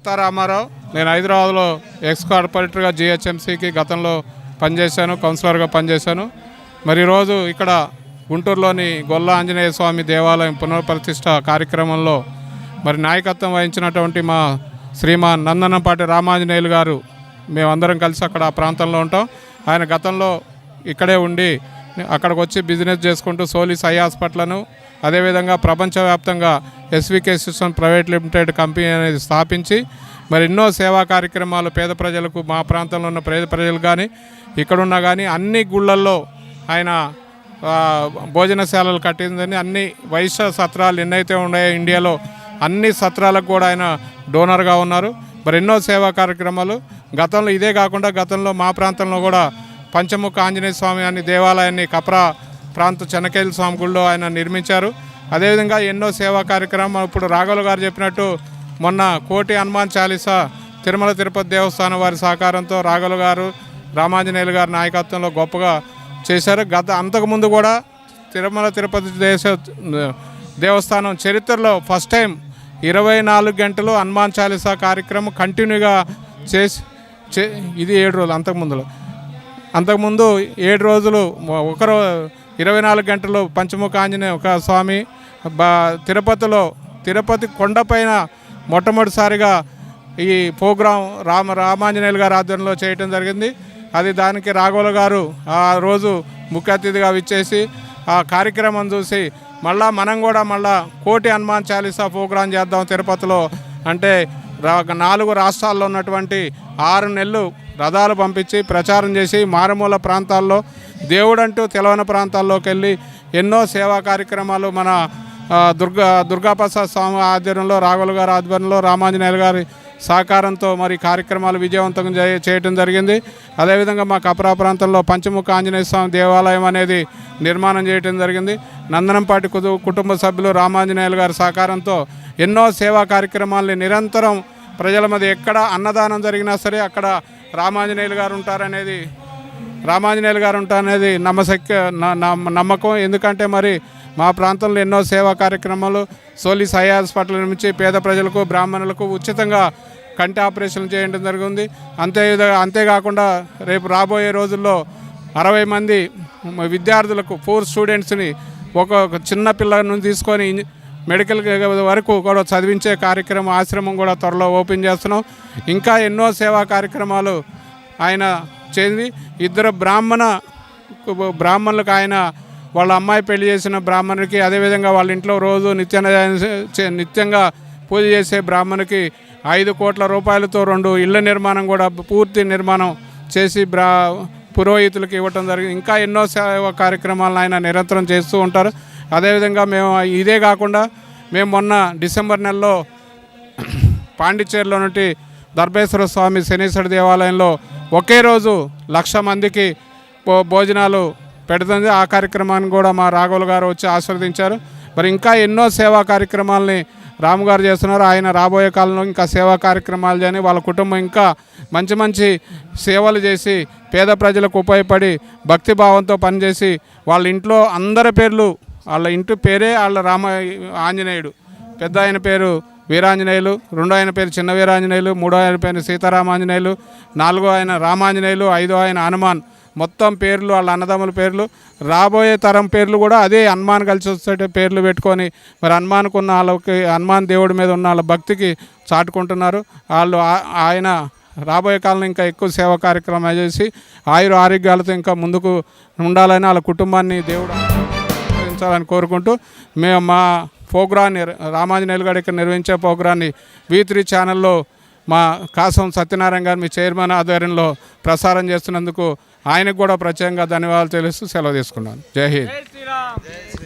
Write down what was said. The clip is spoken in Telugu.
కొత్త రామారావు. నేను హైదరాబాద్లో ఎక్స్ కార్పొరేటర్గా జిహెచ్ఎంసీకి గతంలో పనిచేశాను కౌన్సిలర్గా పనిచేశాను. మరి ఈరోజు ఇక్కడ గుంటూరులోని గొల్ల ఆంజనేయ స్వామి దేవాలయం పునర్ప్రతిష్ట కార్యక్రమంలో మరి నాయకత్వం వహించినటువంటి మా శ్రీమాన్ నందనంపాటి రామాంజనేయులు గారు మేమందరం కలిసి అక్కడ ఆ ప్రాంతంలో ఉంటాం. ఆయన గతంలో ఇక్కడే ఉండి అక్కడికి వచ్చి బిజినెస్ చేసుకుంటూ సోలీస్ ఐ హాస్పిటల్ను అదేవిధంగా ప్రపంచవ్యాప్తంగా SVK system private limited company అనేది స్థాపించి మరి ఎన్నో సేవా కార్యక్రమాలు పేద ప్రజలకు మా ప్రాంతంలో ఉన్న పేద ప్రజలు కానీ ఇక్కడున్న కానీ అన్ని గుళ్ళల్లో ఆయన భోజనశాలలు కట్టిందని అన్ని వైశ్య సత్రాలు ఎన్నైతే ఉన్నాయో ఇండియాలో అన్ని సత్రాలకు కూడా ఆయన డోనర్గా ఉన్నారు. మరి ఎన్నో సేవా కార్యక్రమాలు గతంలో ఇదే కాకుండా గతంలో మా ప్రాంతంలో కూడా పంచముఖ ఆంజనేయ స్వామి అని దేవాలయాన్ని కప్రా ప్రాంత చెనకేల స్వామి గుళ్ళో ఆయన నిర్మించారు. అదేవిధంగా ఎన్నో సేవా కార్యక్రమాలు ఇప్పుడు రాఘవులు గారు చెప్పినట్టు మొన్న కోటి హనుమాన్ చాలీసా తిరుమల తిరుపతి దేవస్థానం వారి సహకారంతో రాఘవులు గారు రామాంజనేయులు గారి నాయకత్వంలో గొప్పగా చేశారు. గత అంతకుముందు కూడా తిరుమల తిరుపతి దేశ దేవస్థానం చరిత్రలో ఫస్ట్ టైం ఇరవై నాలుగు గంటలు హనుమాన్ చాలీసా కార్యక్రమం కంటిన్యూగా చేసి చే ఇది ఏడు రోజులు అంతకుముందులో అంతకుముందు ఏడు రోజులు ఒకరో ఇరవై నాలుగు గంటలు పంచముఖ ఆంజనేయ ఒక స్వామి తిరుపతిలో తిరుపతి కొండపైన మొట్టమొదటిసారిగా ఈ ప్రోగ్రాం రామ రామాంజనేయులు గారి ఆధ్వర్యంలో చేయటం జరిగింది. అది దానికి రాఘవుల గారు ఆ రోజు ముఖ్య అతిథిగా విచ్చేసి ఆ కార్యక్రమం చూసి మళ్ళా మనం కూడా మళ్ళా కోటి హనుమాన్ చాలీసా ప్రోగ్రాం చేద్దాం తిరుపతిలో అంటే నాలుగు రాష్ట్రాల్లో ఉన్నటువంటి ఆరు నెలలు రథాలు పంపించి ప్రచారం చేసి మారుమూల ప్రాంతాల్లో దేవుడంటూ తెలవని ప్రాంతాల్లోకి వెళ్ళి ఎన్నో సేవా కార్యక్రమాలు మన దుర్గా దుర్గాప్రసాద్ స్వామి ఆధ్వర్యంలో రాఘుల గారి ఆధ్వర్యంలో రామాంజనేయులు గారి సహకారంతో మరి కార్యక్రమాలు విజయవంతం చేయటం జరిగింది. అదేవిధంగా మా కపరా ప్రాంతంలో పంచముఖ ఆంజనేయ స్వామి దేవాలయం అనేది నిర్మాణం చేయటం జరిగింది. నందనంపాటి కుదు కుటుంబ సభ్యులు రామాంజనేయులు గారి సహకారంతో ఎన్నో సేవా కార్యక్రమాల్ని నిరంతరం ప్రజల మధ్య ఎక్కడ అన్నదానం జరిగినా సరే అక్కడ రామాంజనేయులు గారు ఉంటారనేది రామాంజనేయులు గారు ఉంటారనేది నమ్మశక్య న- నమ్మ- నమ్మకం. ఎందుకంటే మరి మా ప్రాంతంలో ఎన్నో సేవా కార్యక్రమాలు సోలీస్ ఐ హాస్పిటల్ నుంచి పేద ప్రజలకు బ్రాహ్మణులకు ఉచితంగా కంటి ఆపరేషన్ చేయడం జరిగింది. అంతే అంతేకాకుండా రేపు రాబోయే రోజుల్లో అరవై మంది విద్యార్థులకు ఫోర్ స్టూడెంట్స్ని ఒక చిన్న పిల్లల నుంచి తీసుకొని మెడికల్ వరకు కూడా చదివించే కార్యక్రమం ఆశ్రమం కూడా త్వరలో ఓపెన్ చేస్తున్నాం. ఇంకా ఎన్నో సేవా కార్యక్రమాలు ఆయన చేసి ఇద్దరు బ్రాహ్మణ బ్రాహ్మణులకు ఆయన వాళ్ళ అమ్మాయి పెళ్ళి చేసిన బ్రాహ్మణుడికి అదేవిధంగా వాళ్ళ ఇంట్లో రోజు నిత్య చే- నిత్యంగా పూజ చేసే బ్రాహ్మణుకి ఐదు కోట్ల రూపాయలతో రెండు ఇళ్ళ నిర్మాణం కూడా పూర్తి నిర్మాణం చేసి బ్రా పురోహితులకు ఇవ్వటం జరిగింది. ఇంకా ఎన్నో సేవ కార్యక్రమాలను ఆయన నిరంతరం చేస్తూ ఉంటారు. అదేవిధంగా మేము ఇదే కాకుండా మేము మొన్న డిసెంబర్ నెలలో పాండిచ్చేరిలో నుండి దర్భేశ్వర స్వామి శనీశ్వర దేవాలయంలో ఒకే రోజు లక్ష మందికి భోజనాలు పెడుతుంది. ఆ కార్యక్రమాన్ని కూడా మా రాఘవులు గారు వచ్చి ఆస్వాదించారు మరి ఇంకా ఎన్నో సేవా కార్యక్రమాలని రాము గారు చేస్తున్నారు. ఆయన రాబోయే కాలంలో ఇంకా సేవా కార్యక్రమాలు చేయని వాళ్ళ కుటుంబం ఇంకా మంచి మంచి సేవలు చేసి పేద ప్రజలకు ఉపయోగపడి భక్తి భావంతో పనిచేసి వాళ్ళ ఇంట్లో అందరి పేర్లు వాళ్ళ ఇంటి పేరే వాళ్ళ రామ ఆంజనేయుడు. పెద్ద ఆయన పేరు వీరాంజనేయులు రెండో ఆయన పేరు చిన్న వీరాంజనేయులు మూడో ఆయన పేరు సీతారామాంజనేయులు నాలుగో ఆయన రామాంజనేయులు ఐదో ఆయన హనుమాన్. మొత్తం పేర్లు వాళ్ళ అన్నదమ్ముల పేర్లు. రాబోయే తరం పేర్లు కూడా అదే హనుమాన్ కలిసి వచ్చేట పేర్లు పెట్టుకొని మరి హనుమాన్కు ఉన్న వాళ్ళకి హనుమాన్ దేవుడి మీద ఉన్న వాళ్ళ భక్తికి చాటుకుంటున్నారు. వాళ్ళు ఆ- ఆయన రాబోయే కాలంలో ఇంకా ఎక్కువ సేవా కార్యక్రమాలు చేసి ఆయుర ఆరోగ్యాలతో ఇంకా ముందుకు ఉండాలని వాళ్ళ కుటుంబాన్ని దేవుడు ఆశీర్వదించాలని కోరుకుంటూ మేము మా ప్రోగ్రాన్ని రామాంజనేయులు గారు ఇక్కడ నిర్వహించే ప్రోగ్రాన్ని వీ త్రీ ఛానల్లో మా కాసం సత్యనారాయణ గారు మీ చైర్మన్ ఆధ్వర్యంలో ప్రసారం చేస్తున్నందుకు ఆయనకు కూడా ప్రత్యేకంగా ధన్యవాదాలు తెలుస్తూ సెలవు తీసుకున్నాను. జై హింద్.